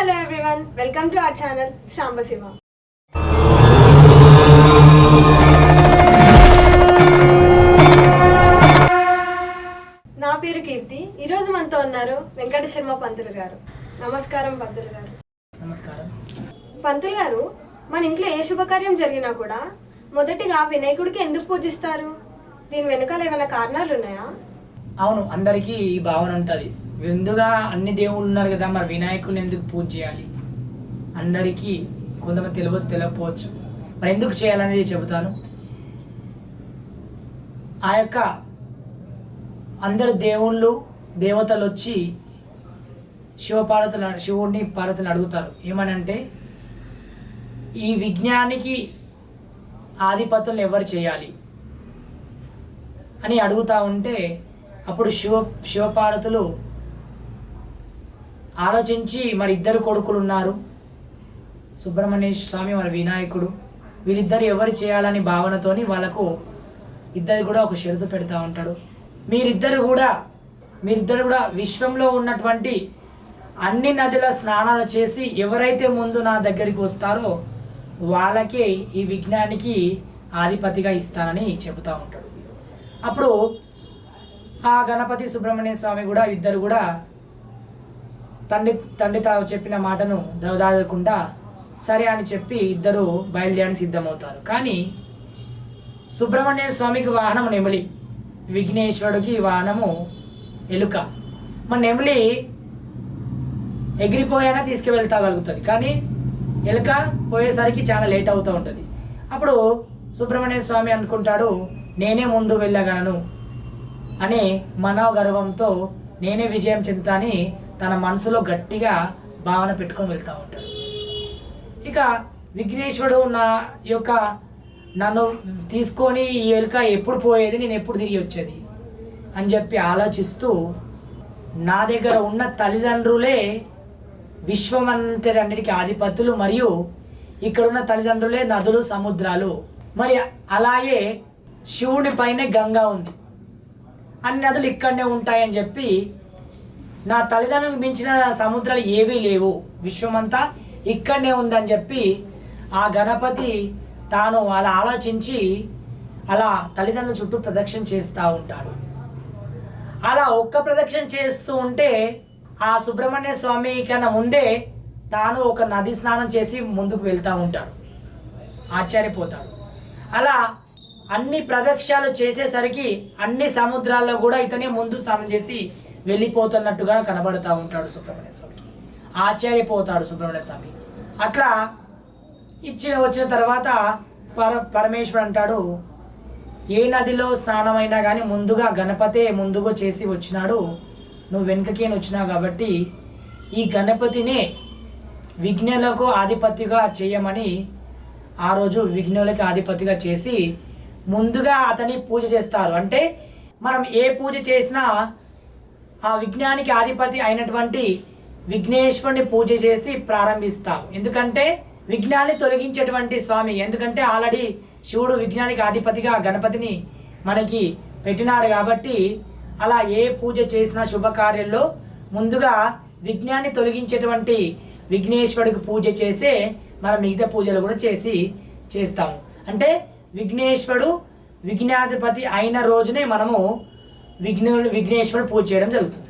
Hello everyone welcome to our channel Sambasiva నా పేరు కీర్తి ఈరోజు మనతో ఉన్నారు వెంకట శర్మ పంతులు గారు. నమస్కారం పంతులు గారు. నమస్కారం. పంతులు గారు మన ఇంట్లో ఏ శుభకార్యం జరిగినా కూడా మొదటిగా వినాయకుడికి ఎందుకు పూజిస్తారు? దీని వెనకాల ఏమైనా కారణాలు ఉన్నాయా? అవును అందరికీ ఈ భావన ఉంటుంది. ఎందుగా అన్ని దేవుళ్ళు ఉన్నారు కదా మరి వినాయకుడిని ఎందుకు పూజ చేయాలి? అందరికీ కొంతమంది తెలియవచ్చు తెలియకపోవచ్చు. మరి ఎందుకు చేయాలనేది చెబుతాను. ఆ యొక్క అందరు దేవుళ్ళు దేవతలు వచ్చి శివపార్వతులు శివుడిని పార్వతులు అడుగుతారు. ఏమనంటే ఈ విజ్ఞానికి ఆధిపత్యులను ఎవరు చేయాలి? అని అడుగుతా ఉంటే అప్పుడు శివ శివపార్వతులు ఆలోచించి మరి ఇద్దరు కొడుకులు ఉన్నారు సుబ్రహ్మణ్య స్వామి మరి వినాయకుడు. వీళ్ళిద్దరు ఎవరు చేయాలని భావనతోని వాళ్ళకు ఇద్దరు కూడా ఒక షరతు పెడతా ఉంటాడు. మీరిద్దరు కూడా మీరిద్దరు కూడా విశ్వంలో ఉన్నటువంటి అన్ని నదుల స్నానాలు చేసి ఎవరైతే ముందు నా దగ్గరికి వస్తారో వాళ్ళకే ఈ విజ్ఞానికి ఆధిపతిగా ఇస్తానని చెబుతూ ఉంటాడు. అప్పుడు ఆ గణపతి సుబ్రహ్మణ్య స్వామి కూడా ఇద్దరు కూడా తండ్రి తండ్రి తాను చెప్పిన మాటను దాదకుండా సరే అని చెప్పి ఇద్దరు బయలుదేరడానికి సిద్ధమవుతారు. కానీ సుబ్రహ్మణ్య స్వామికి వాహనం నెమిలి విఘ్నేశ్వరుడికి వాహనము ఎలుక. మన నెమిలి ఎగిరిపోయానా తీసుకువెళ్తాగలుగుతుంది కానీ ఎలుక పోయేసరికి చాలా లేట్ అవుతూ ఉంటుంది. అప్పుడు సుబ్రహ్మణ్య స్వామి అనుకుంటాడు నేనే ముందు వెళ్ళగలను అనే మనోగర్వంతో నేనే విజయం చెందుతా అని తన మనసులో గట్టిగా భావన పెట్టుకొని వెళ్తూ ఉంటాడు. ఇక విఘ్నేశ్వరుడు నా యొక్క నన్ను తీసుకొని ఈ ఎలుక ఎప్పుడు పోయేది నేను ఎప్పుడు తిరిగి వచ్చేది అని చెప్పి ఆలోచిస్తూ నా దగ్గర ఉన్న తల్లిదండ్రులే విశ్వమంతటన్నిటికీ ఆధిపతులు మరియు ఇక్కడున్న తల్లిదండ్రులే నదులు సముద్రాలు. మరి అలాగే శివుని పైనే గంగా ఉంది. అన్ని నదులు ఇక్కడనే ఉంటాయని చెప్పి నా తల్లిదండ్రులకు మించిన సముద్రాలు ఏవీ లేవు. విశ్వమంతా ఇక్కడనే ఉందని చెప్పి ఆ గణపతి తాను అలా ఆలోచించి అలా తల్లిదండ్రుల చుట్టూ ప్రదక్షిణ చేస్తూ ఉంటాడు. అలా ఒక్క ప్రదక్షిణ చేస్తూ ఉంటే ఆ సుబ్రహ్మణ్య స్వామి కన్నా ముందే తాను ఒక నది స్నానం చేసి ముందుకు వెళ్తూ ఉంటాడు. ఆశ్చర్యపోతాడు. అలా అన్ని ప్రదక్షిణాలు చేసేసరికి అన్ని సముద్రాల్లో కూడా ఇతనే ముందు స్నానం చేసి వెళ్ళిపోతున్నట్టుగా కనబడుతూ ఉంటాడు సుబ్రహ్మణ్య స్వామికి ఆశ్చర్యపోతాడు సుబ్రహ్మణ్య స్వామి. అట్లా ఇచ్చిన వచ్చిన తర్వాత పర పరమేశ్వరు అంటాడు ఏ నదిలో స్నానమైనా కానీ ముందుగా గణపతే ముందుగా చేసి వచ్చినాడు. నువ్వు వెనుకకేని వచ్చినావు కాబట్టి ఈ గణపతినే విఘ్నులకు ఆధిపత్యగా చేయమని ఆ రోజు విఘ్నులకి ఆధిపత్యగా చేసి ముందుగా అతని పూజ చేస్తారు. అంటే మనం ఏ పూజ చేసినా ఆ విజ్ఞానికి ఆధిపతి అయినటువంటి విఘ్నేశ్వరుని పూజ చేసి ప్రారంభిస్తాం. ఎందుకంటే విఘ్నాన్ని తొలగించేటువంటి స్వామి ఎందుకంటే ఆల్రెడీ శివుడు విజ్ఞానికి ఆధిపతిగా గణపతిని మనకి పెట్టినాడు కాబట్టి అలా ఏ పూజ చేసినా శుభకార్యంలో ముందుగా విజ్ఞాన్ని తొలగించేటువంటి విఘ్నేశ్వరుడికి పూజ చేసే మనం మిగతా పూజలు కూడా చేసి చేస్తాము. అంటే విఘ్నేశ్వరుడు విఘ్నాధిపతి అయిన రోజునే మనము విఘ్ను విఘ్నేశ్వరుడు పూజ చేయడం జరుగుతుంది.